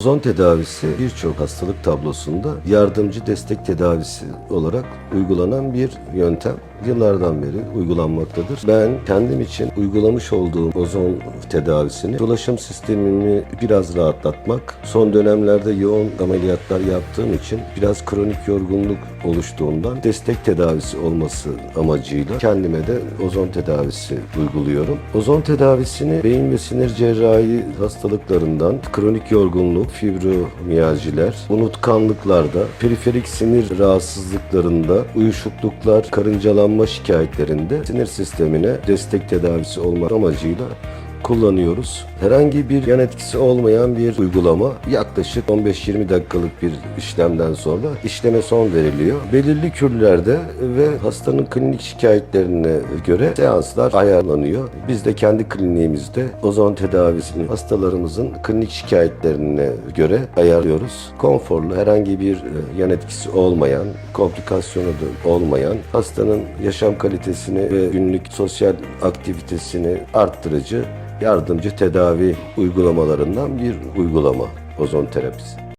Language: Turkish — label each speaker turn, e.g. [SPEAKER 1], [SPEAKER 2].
[SPEAKER 1] Ozon tedavisi birçok hastalık tablosunda yardımcı destek tedavisi olarak uygulanan bir yöntem. Yıllardan beri uygulanmaktadır. Ben kendim için uygulamış olduğum ozon tedavisini dolaşım sistemimi biraz rahatlatmak, son dönemlerde yoğun ameliyatlar yaptığım için biraz kronik yorgunluk oluştuğundan destek tedavisi olması amacıyla kendime de ozon tedavisi uyguluyorum. Ozon tedavisini beyin ve sinir cerrahi hastalıklarından kronik yorgunluk, fibromiyaljiler, unutkanlıklarda, periferik sinir rahatsızlıklarında, uyuşukluklar, karıncalanma şikayetlerinde sinir sistemine destek tedavisi olmak amacıyla kullanıyoruz. Herhangi bir yan etkisi olmayan bir uygulama yaklaşık 15-20 dakikalık bir işlemden sonra işleme son veriliyor. Belirli kürlerde ve hastanın klinik şikayetlerine göre seanslar ayarlanıyor. Biz de kendi kliniğimizde ozon tedavisini hastalarımızın klinik şikayetlerine göre ayarlıyoruz. Konforlu herhangi bir e, yan etkisi olmayan, komplikasyonu da olmayan hastanın yaşam kalitesini ve günlük sosyal aktivitesini arttırıcı yardımcı tedavi uygulamalarından bir uygulama ozon terapisi.